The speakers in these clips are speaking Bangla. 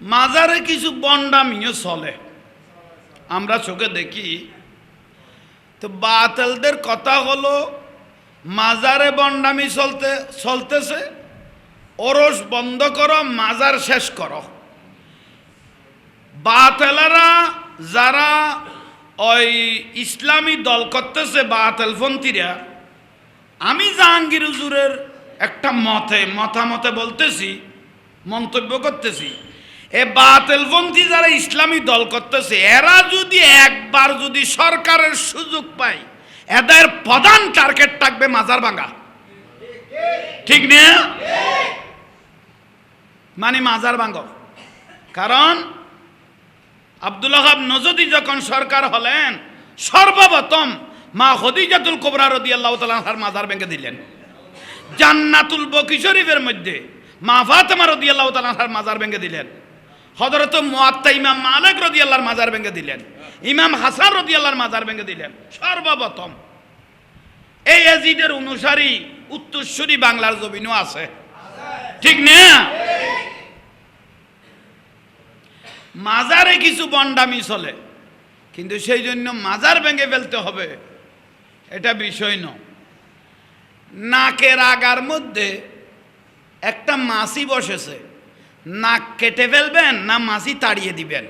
মাজারে কিছু বন্ডামিও চলে। আমরা চোখে দেখি, তো বাতেলদের কথা হলো, মাজারে বন্ডামি চলতে, চলতেছে, ওরস বন্ধ করো, মাজার শেষ করো। বাতেলারা যারা ওই ইসলামী দল করতেছে বাতেলপন্থীরা, আমি জাহাঙ্গীর হুজুরের একটা মতে, মতামতে বলতেছি, মন্তব্য করতেছি। এ বাতেলপন্থী যারা ইসলামী দল করতেছে, এরা যদি একবার যদি সরকারের সুযোগ পায়, এদের প্রধান টার্গেট থাকবে মাজার ভাঙা। ঠিক না? মানে মাজার ভাঙ। কারণ আব্দুল হাব নজদি যখন সরকার হলেন, সর্বপ্রথম মা হদিজাতুল কোবরা রদি আল্লাহ তালাহার মাজার ভেঙে দিলেন। জান্নাতুল বকি শরীফের মধ্যে মা ফাতেমা রদি আল্লাহ তালাহার মাজার ভেঙে দিলেন। হজরত মুয়াত্তা ইমাম মালিক রদি আল্লাহর মাজার ভেঙে দিলেন। ইমাম হাসান রদি আল্লাহর মাজার ভেঙে দিলেন। সর্বপ্রথম এই এজিদের অনুসারী উত্তরসূরি বাংলার জমিনও আছে। ঠিক না? মাজারে কিছু বন্ডামি চলে, কিন্তু সেই জন্য মাজার ভেঙে ফেলতে হবে, এটা বিষয় ন নাকের আগার মধ্যে একটা মাছি বসেছে নাক কেটে ফেলবেন না মাছি তাড়িয়ে দিবেন?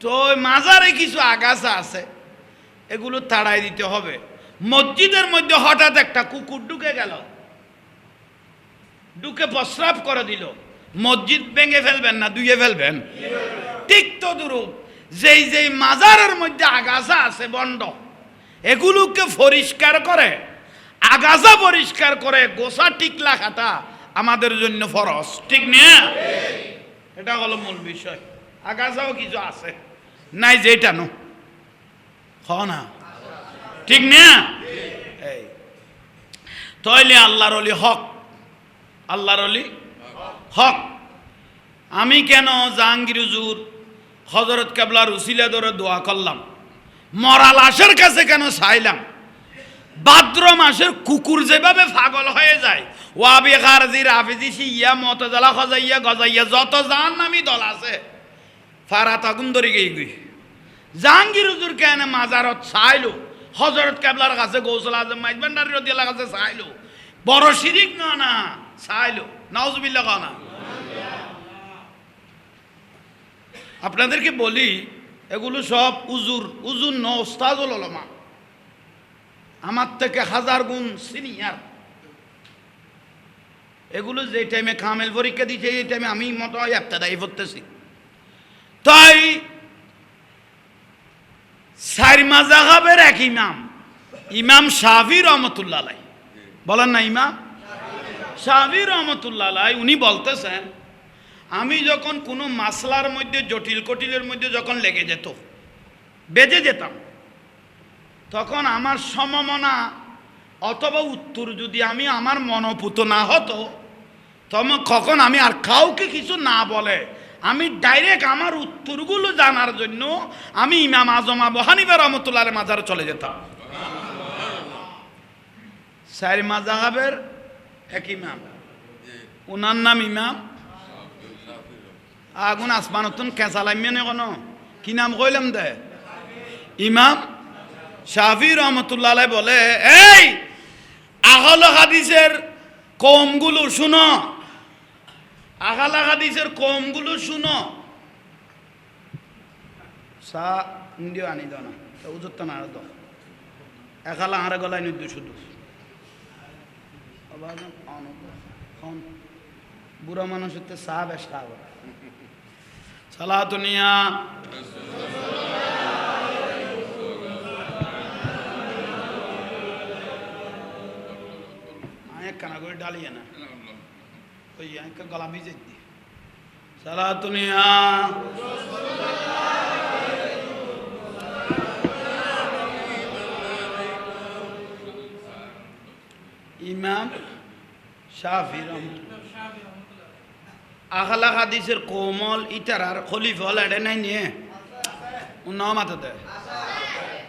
তো মাজারে কিছু আগাছা আছে, এগুলো তাড়াই দিতে হবে। মসজিদের মধ্যে হঠাৎ একটা কুকুর ঢুকে গেল। ঢুকে প্রস্রাব করে দিল। মসজিদ ভেঙে ফেলবেন না দুইয়ে ফেলবেন? ঠিক তো দুরূপ যেই যেই মাজারের মধ্যে আগাছা আছে বন্ড এগুলোকে পরিষ্কার করে, আগাছা পরিষ্কার করে গোসা টিকলা খাটা আমাদের জন্য ফরস ঠিক না? এটা হলো মূল বিষয়। আগাছাও কিছু আছে, নাই যেটা নো। না? ঠিক না? এই। তাইলে আল্লাহর অলি হক। আল্লাহর অলি হক। আমি কেন জাহাঙ্গীর হুজুর হজরত কেবলার উসিলা ধরে দোয়া করলাম? মরা লাশের কাছে কেন চাইলাম? ভাদ্র মাসের কুকুর যেভাবে পাগল হয়ে যায়, ওয়াবি খারজি রাফিজি সিয়া মতজালা খজাইয়া গজাইয়া, যত জান নামি দল আছে ফারাত আগুন ধরে গিয়ে গই জাহাঙ্গীর হুজুর কেন মাজারত চাইলো? হজরত কেবলার কাছে গৌসল আজম মাইজবান্ডারি রদিয়ালার কাছে চাইলো। বড় শিরিক না না, চাইলো। নাউজুবিল্লাহ না। আপনাদেরকে বলি, এগুলো সব উজুর উজুর ন ওস্তাজুল ওলামা আমার থেকে হাজার গুণ সিনিয়র এগুলো যে টাইমে কামেল পরীক্ষা দিচ্ছে এই টাইমে আমি মতো দায়ী করতেছি। তাই সাইর মাজাহাবের এক ইমাম ইমাম শাহি রহমতুল্লাহ বলেন না ইমাম? শাহি রহমতুল্লাহ উনি বলতেছেন, আমি যখন কোনো মাসলার মধ্যে, জটিল কটিলের মধ্যে যখন লেগে যেত, বেজে যেতাম। তখন আমার সমমনা অথবা উত্তর যদি আমি আমার মনোপুত না হতো, তখন কখন আমি আর কাউকে কিছু না বলে, আমি ডাইরেক্ট আমার উত্তরগুলো জানার জন্য আমি ইমাম আজম আবু হানিফা রহমতুল্লাহ মাজারে চলে যেতাম। সাইর মাজাহাবের এক ইমাম। ওনার নাম ইমাম? আগুন আসমানতুন কেঁচালাইমে নে কোনো? কি নাম কইলাম দে? ইমাম? শাফি রহমতুল্লাহ বলে, এই, আহল হাদিসের কমগুলো শুনো। আহল হাদিসের কমগুলো শুনো। সা ইন্ডিও আনি দাও না উজুর তো না, আর দাও। একালা আরে গলায় নিদ্য শুধু। বুড়া মানুষ চা বেশ খাওয়া সালাতুনিয়া কানা করে ডালিয়ে না। ওই আয় গলা ভিজে দি সালাতুনিয়া। ইমাম শাফি রহমতুল্লাহ। আখালা হাদিসের কোমল ইটারার খলিফল এড়ে নাই নিয়ে। নাম মাথাতে